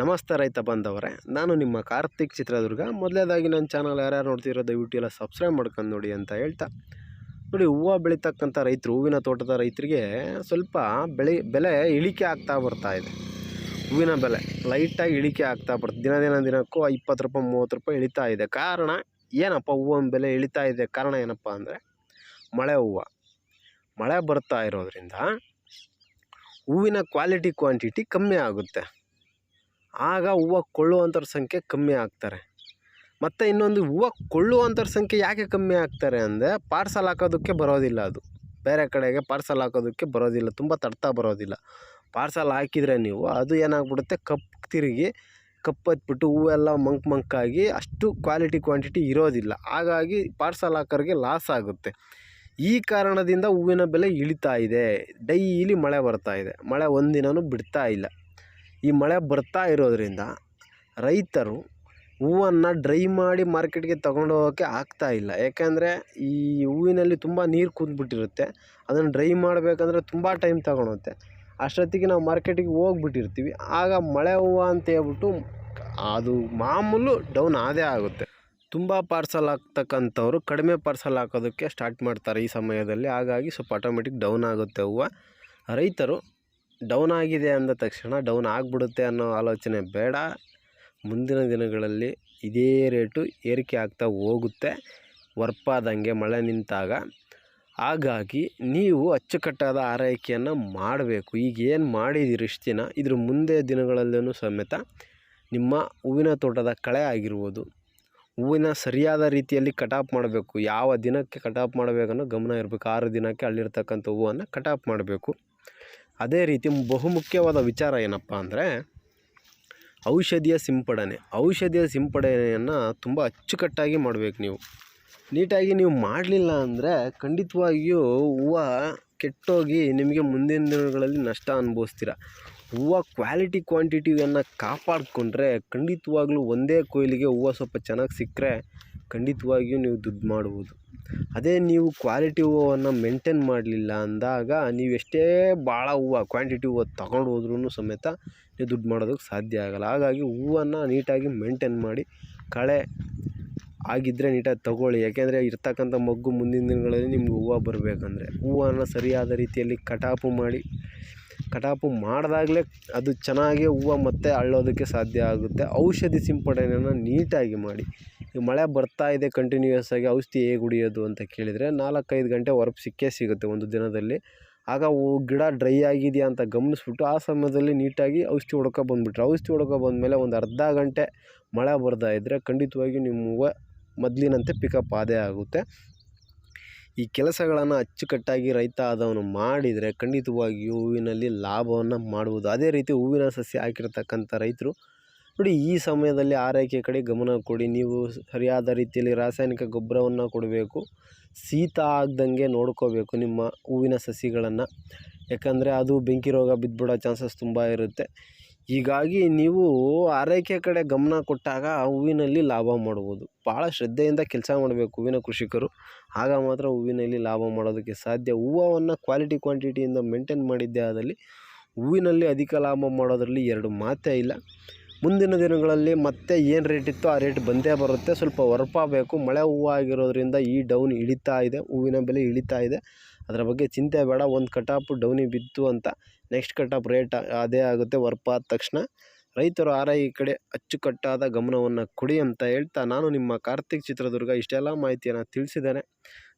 ನಮಸ್ತೆ ರೈತ ಬಂದವರೇ ನಾನು ನಿಮ್ಮ ಕಾರ್ತಿಕ್ ಚಿತ್ರದುರ್ಗ. ಮೊದಲೇದಾಗಿ ನನ್ನ ಚಾನಲ್ ಯಾರ್ಯಾರು ನೋಡ್ತಿರೋ ದಯವಿಟ್ಟು ಎಲ್ಲ ಸಬ್ಸ್ಕ್ರೈಬ್ ಮಾಡ್ಕೊಂಡು ನೋಡಿ ಅಂತ ಹೇಳ್ತಾ. ನೋಡಿ, ಹೂವು ಬೆಳೀತಕ್ಕಂಥ ರೈತರು, ಹೂವಿನ ತೋಟದ ರೈತರಿಗೆ ಸ್ವಲ್ಪ ಬೆಳೆ, ಬೆಲೆ ಇಳಿಕೆ ಆಗ್ತಾ ಬರ್ತಾ ಇದೆ. ಹೂವಿನ ಬೆಲೆ ಲೈಟಾಗಿ ಇಳಿಕೆ ಆಗ್ತಾ ಬರ್ತದೆ ದಿನ ದಿನ ದಿನಕ್ಕೂ ಇಪ್ಪತ್ತು ರೂಪಾಯಿ, ಮೂವತ್ತು ರೂಪಾಯಿ ಇಳಿತಾ ಇದೆ. ಕಾರಣ ಏನಪ್ಪ? ಹೂವಿನ ಬೆಲೆ ಇಳಿತಾ ಇದೆ. ಕಾರಣ ಏನಪ್ಪ ಅಂದರೆ, ಮಳೆ ಹೂವು. ಮಳೆ ಬರ್ತಾ ಇರೋದ್ರಿಂದ ಹೂವಿನ ಕ್ವಾಲಿಟಿ ಕ್ವಾಂಟಿಟಿ ಕಮ್ಮಿ ಆಗುತ್ತೆ. ಆಗ ಹೂವು ಕೊಳ್ಳುವಂಥವ್ರ ಸಂಖ್ಯೆ ಕಮ್ಮಿ ಆಗ್ತಾರೆ. ಮತ್ತು ಇನ್ನೊಂದು ಹೂವು ಕೊಳ್ಳುವಂಥವ್ರ ಸಂಖ್ಯೆ ಯಾಕೆ ಕಮ್ಮಿ ಆಗ್ತಾರೆ ಅಂದರೆ ಪಾರ್ಸಲ್ ಹಾಕೋದಕ್ಕೆ ಬರೋದಿಲ್ಲ ಅದು. ಬೇರೆ ಕಡೆಗೆ ಪಾರ್ಸಲ್ ಹಾಕೋದಕ್ಕೆ ಬರೋದಿಲ್ಲ, ತುಂಬ ತಡ್ತಾ ಬರೋದಿಲ್ಲ. ಪಾರ್ಸಲ್ ಹಾಕಿದರೆ ನೀವು ಅದು ಏನಾಗ್ಬಿಡುತ್ತೆ ಕಪ್ಪು ತಿರುಗಿ ಕಪ್ಪತ್ಬಿಟ್ಟು ಹೂವೆಲ್ಲ ಮಂಕ್ ಮಂಕಾಗಿ ಅಷ್ಟು ಕ್ವಾಲಿಟಿ ಕ್ವಾಂಟಿಟಿ ಇರೋದಿಲ್ಲ. ಹಾಗಾಗಿ ಪಾರ್ಸಲ್ ಹಾಕೋರಿಗೆ ಲಾಸ್ ಆಗುತ್ತೆ. ಈ ಕಾರಣದಿಂದ ಹೂವಿನ ಬೆಲೆ ಇಳಿತಾ ಇದೆ. ಡೈಲಿ ಮಳೆ ಬರ್ತಾ ಇದೆ. ಮಳೆ ಒಂದಿನವೂ ಬಿಡ್ತಾ ಇಲ್ಲ. ಈ ಮಳೆ ಬರ್ತಾ ಇರೋದರಿಂದ ರೈತರು ಹೂವನ್ನು ಡ್ರೈ ಮಾಡಿ ಮಾರ್ಕೆಟ್ಗೆ ತಗೊಂಡು ಹೋಗೋಕ್ಕೆ ಆಗ್ತಾ ಇಲ್ಲ. ಏಕೆಂದರೆ ಈ ಹೂವಿನಲ್ಲಿ ತುಂಬ ನೀರು ಕುಂತ್ಬಿಟ್ಟಿರುತ್ತೆ ಅದನ್ನು ಡ್ರೈ ಮಾಡಬೇಕಂದ್ರೆ ತುಂಬ ಟೈಮ್ ತಗೊಳುತ್ತೆ. ಅಷ್ಟೊತ್ತಿಗೆ ನಾವು ಮಾರ್ಕೆಟಿಗೆ ಹೋಗ್ಬಿಟ್ಟಿರ್ತೀವಿ. ಆಗ ಮಳೆ ಹೂವು ಅಂತ ಹೇಳ್ಬಿಟ್ಟು ಅದು ಮಾಮೂಲು ಡೌನ್ ಆದೇ ಆಗುತ್ತೆ. ತುಂಬ ಪಾರ್ಸಲ್ ಹಾಕ್ತಕ್ಕಂಥವ್ರು ಕಡಿಮೆ ಪಾರ್ಸಲ್ ಹಾಕೋದಕ್ಕೆ ಸ್ಟಾರ್ಟ್ ಮಾಡ್ತಾರೆ ಈ ಸಮಯದಲ್ಲಿ. ಹಾಗಾಗಿ ಸ್ವಲ್ಪ ಆಟೋಮೆಟಿಕ್ ಡೌನ್ ಆಗುತ್ತೆ ಹೂವು. ರೈತರು ಡೌನ್ ಆಗಿದೆ ಅಂದ ತಕ್ಷಣ ಡೌನ್ ಆಗಿಬಿಡುತ್ತೆ ಅನ್ನೋ ಆಲೋಚನೆ ಬೇಡ. ಮುಂದಿನ ದಿನಗಳಲ್ಲಿ ಇದೇ ರೇಟು ಏರಿಕೆ ಆಗ್ತಾ ಹೋಗುತ್ತೆ. ವರ್ಪಾದಂಗೆ ಮಳೆ ನಿಂತಾಗ. ಹಾಗಾಗಿ ನೀವು ಅಚ್ಚುಕಟ್ಟಾದ ಆರೈಕೆಯನ್ನು ಮಾಡಬೇಕು. ಈಗ ಏನು ಮಾಡಿದ್ದೀರಿ ಇಷ್ಟು ದಿನ? ಇದ್ರ ಮುಂದೆ ದಿನಗಳಲ್ಲೂ ಸಮೇತ ನಿಮ್ಮ ಹೂವಿನ ತೋಟದ ಕಳೆ ಆಗಿರ್ಬೋದು. ಹೂವಿನ ಸರಿಯಾದ ರೀತಿಯಲ್ಲಿ ಕಟಾಪ್ ಮಾಡಬೇಕು. ಯಾವ ದಿನಕ್ಕೆ ಕಟಾಪ್ ಮಾಡಬೇಕನ್ನೋ ಗಮನ ಇರಬೇಕು. ಆರು ದಿನಕ್ಕೆ ಅಲ್ಲಿರ್ತಕ್ಕಂಥ ಹೂವನ್ನು ಕಟಾಪ್ ಮಾಡಬೇಕು. ಅದೇ ರೀತಿ ಬಹುಮುಖ್ಯವಾದ ವಿಚಾರ ಏನಪ್ಪ ಅಂದರೆ ಔಷಧಿಯ ಸಿಂಪಡಣೆ. ಔಷಧಿಯ ಸಿಂಪಡಣೆಯನ್ನು ತುಂಬ ಅಚ್ಚುಕಟ್ಟಾಗಿ ಮಾಡಬೇಕು ನೀವು. ನೀಟಾಗಿ ನೀವು ಮಾಡಲಿಲ್ಲ ಅಂದರೆ ಖಂಡಿತವಾಗಿಯೂ ಹೂವು ಕೆಟ್ಟೋಗಿ ನಿಮಗೆ ಮುಂದಿನ ದಿನಗಳಲ್ಲಿ ನಷ್ಟ ಅನುಭವಿಸ್ತೀರ. ಹೂವು ಕ್ವಾಲಿಟಿ ಕ್ವಾಂಟಿಟಿಯನ್ನು ಕಾಪಾಡಿಕೊಂಡ್ರೆ ಖಂಡಿತವಾಗ್ಲೂ ಒಂದೇ ಕೊಯ್ಲಿಗೆ ಹೂವು ಸ್ವಲ್ಪ ಚೆನ್ನಾಗಿ ಸಿಕ್ಕರೆ ಖಂಡಿತವಾಗಿಯೂ ನೀವು ದುಡ್ಡು ಮಾಡ್ಬೋದು. ಅದೇ ನೀವು ಕ್ವಾಲಿಟಿ ಹೂವನ್ನು ಮೇಂಟೇನ್ ಮಾಡಲಿಲ್ಲ ಅಂದಾಗ ನೀವು ಎಷ್ಟೇ ಭಾಳ ಹೂವು ಕ್ವಾಂಟಿಟಿ ಹೂವು ತಗೊಂಡು ಹೋದ್ರೂ ಸಮೇತ ನೀವು ದುಡ್ಡು ಮಾಡೋದಕ್ಕೆ ಸಾಧ್ಯ ಆಗೋಲ್ಲ. ಹಾಗಾಗಿ ಹೂವನ್ನು ನೀಟಾಗಿ ಮೇಂಟೇನ್ ಮಾಡಿ ಕಳೆ ಆಗಿದ್ದರೆ ನೀಟಾಗಿ ತಗೊಳ್ಳಿ. ಯಾಕೆಂದರೆ ಇರ್ತಕ್ಕಂಥ ಮೊಗ್ಗು ಮುಂದಿನ ದಿನಗಳಲ್ಲಿ ನಿಮ್ಗೆ ಹೂವು ಬರಬೇಕಂದ್ರೆ ಹೂವನ್ನು ಸರಿಯಾದ ರೀತಿಯಲ್ಲಿ ಕಟಾಪು ಮಾಡಿ ಕಟಾಪು ಮಾಡಿದಾಗಲೇ ಅದು ಚೆನ್ನಾಗಿ ಹೂವು ಮತ್ತೆ ಅರಳೋದಕ್ಕೆ ಸಾಧ್ಯ ಆಗುತ್ತೆ. ಔಷಧಿ ಸಿಂಪಡಣೆಯನ್ನು ನೀಟಾಗಿ ಮಾಡಿ. ಈಗ ಮಳೆ ಬರ್ತಾ ಇದೆ ಕಂಟಿನ್ಯೂಯಸ್ ಆಗಿ ಔಷಧಿ ಹೇಗೆ ಹೊಡಿಯೋದು ಅಂತ ಕೇಳಿದರೆ ನಾಲ್ಕೈದು ಗಂಟೆ ಹೊರಪು ಸಿಕ್ಕೇ ಸಿಗುತ್ತೆ ಒಂದು ದಿನದಲ್ಲಿ. ಆಗ ಹೂ ಗಿಡ ಡ್ರೈ ಆಗಿದೆಯಾ ಅಂತ ಗಮನಿಸ್ಬಿಟ್ಟು ಆ ಸಮಯದಲ್ಲಿ ನೀಟಾಗಿ ಔಷಧಿ ಹೊಡ್ಕೊ ಬಂದುಬಿಟ್ರೆ. ಔಷಧಿ ಹೊಡ್ಕೊ ಬಂದಮೇಲೆ ಒಂದು ಅರ್ಧ ಗಂಟೆ ಮಳೆ ಬರ್ತಾ ಇದ್ದರೆ ಖಂಡಿತವಾಗಿ ನಿಮ್ಮ ಮೊದಲಿನಂತೆ ಪಿಕಪ್ ಆದೇ ಆಗುತ್ತೆ. ಈ ಕೆಲಸಗಳನ್ನು ಅಚ್ಚುಕಟ್ಟಾಗಿ ರೈತ ಆದವನು ಮಾಡಿದರೆ ಖಂಡಿತವಾಗಿಯೂ ಹೂವಿನಲ್ಲಿ ಲಾಭವನ್ನು ಮಾಡ್ಬೋದು. ಅದೇ ರೀತಿ ಹೂವಿನ ಸಸ್ಯ ಹಾಕಿರ್ತಕ್ಕಂಥ ರೈತರು ನೋಡಿ, ಈ ಸಮಯದಲ್ಲಿ ಆರೈಕೆ ಕಡೆ ಗಮನ ಕೊಡಿ. ನೀವು ಸರಿಯಾದ ರೀತಿಯಲ್ಲಿ ರಾಸಾಯನಿಕ ಗೊಬ್ಬರವನ್ನು ಕೊಡಬೇಕು. ಶೀತ ಆಗ್ದಂಗೆ ನೋಡ್ಕೋಬೇಕು ನಿಮ್ಮ ಹೂವಿನ ಸಸಿಗಳನ್ನು. ಯಾಕಂದರೆ ಅದು ಬೆಂಕಿ ರೋಗ ಬಿದ್ದುಬಿಡೋ ಚಾನ್ಸಸ್ ತುಂಬ ಇರುತ್ತೆ. ಹೀಗಾಗಿ ನೀವು ಆರೈಕೆ ಕಡೆ ಗಮನ ಕೊಟ್ಟಾಗ ಹೂವಿನಲ್ಲಿ ಲಾಭ ಮಾಡ್ಬೋದು. ಭಾಳ ಶ್ರದ್ಧೆಯಿಂದ ಕೆಲಸ ಮಾಡಬೇಕು ಹೂವಿನ ಕೃಷಿಕರು. ಆಗ ಮಾತ್ರ ಹೂವಿನಲ್ಲಿ ಲಾಭ ಮಾಡೋದಕ್ಕೆ ಸಾಧ್ಯ. ಹೂವನ್ನು ಕ್ವಾಲಿಟಿ ಕ್ವಾಂಟಿಟಿಯಿಂದ ಮೇಂಟೈನ್ ಮಾಡಿದ್ದೇ ಆದಲ್ಲಿ ಹೂವಿನಲ್ಲಿ ಅಧಿಕ ಲಾಭ ಮಾಡೋದರಲ್ಲಿ ಎರಡು ಮಾತೇ ಇಲ್ಲ. ಮುಂದಿನ ದಿನಗಳಲ್ಲಿ ಮತ್ತೆ ಏನು ರೇಟ್ ಇತ್ತು ಆ ರೇಟ್ ಬಂದೇ ಬರುತ್ತೆ. ಸ್ವಲ್ಪ ಹೊರಪಾಗಬೇಕು ಮಳೆ ಹೂವು ಆಗಿರೋದ್ರಿಂದ ಈ ಡೌನ್ ಇಳಿತಾ ಇದೆ. ಹೂವಿನ ಬೆಲೆ ಇಳಿತಾ ಇದೆ. ಅದರ ಬಗ್ಗೆ ಚಿಂತೆ ಬೇಡ. ಒಂದು ಕಟಾಪು ಡೌನಿಗೆ ಬಿತ್ತು ಅಂತ ನೆಕ್ಸ್ಟ್ ಕಟಾಪ್ ರೇಟ್ ಅದೇ ಆಗುತ್ತೆ. ವರ್ಪಾದ ತಕ್ಷಣ ರೈತರು ಆರೈ ಕಡೆ ಅಚ್ಚುಕಟ್ಟಾದ ಗಮನವನ್ನು ಕೊಡಿ ಅಂತ ಹೇಳ್ತಾ ನಾನು ನಿಮ್ಮ ಕಾರ್ತಿಕ್ ಚಿತ್ರದುರ್ಗ ಇಷ್ಟೆಲ್ಲ ಮಾಹಿತಿಯನ್ನು ತಿಳಿಸಿದ್ದೇನೆ.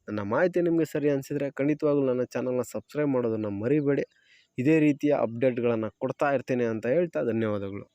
ನನ್ನ ಮಾಹಿತಿ ನಿಮಗೆ ಸರಿ ಅನಿಸಿದರೆ ಖಂಡಿತವಾಗ್ಲೂ ನನ್ನ ಚಾನಲ್ನ ಸಬ್ಸ್ಕ್ರೈಬ್ ಮಾಡೋದನ್ನು ಮರಿಬೇಡಿ. ಇದೇ ರೀತಿಯ ಅಪ್ಡೇಟ್ಗಳನ್ನು ಕೊಡ್ತಾ ಇರ್ತೀನಿ ಅಂತ ಹೇಳ್ತಾ ಧನ್ಯವಾದಗಳು.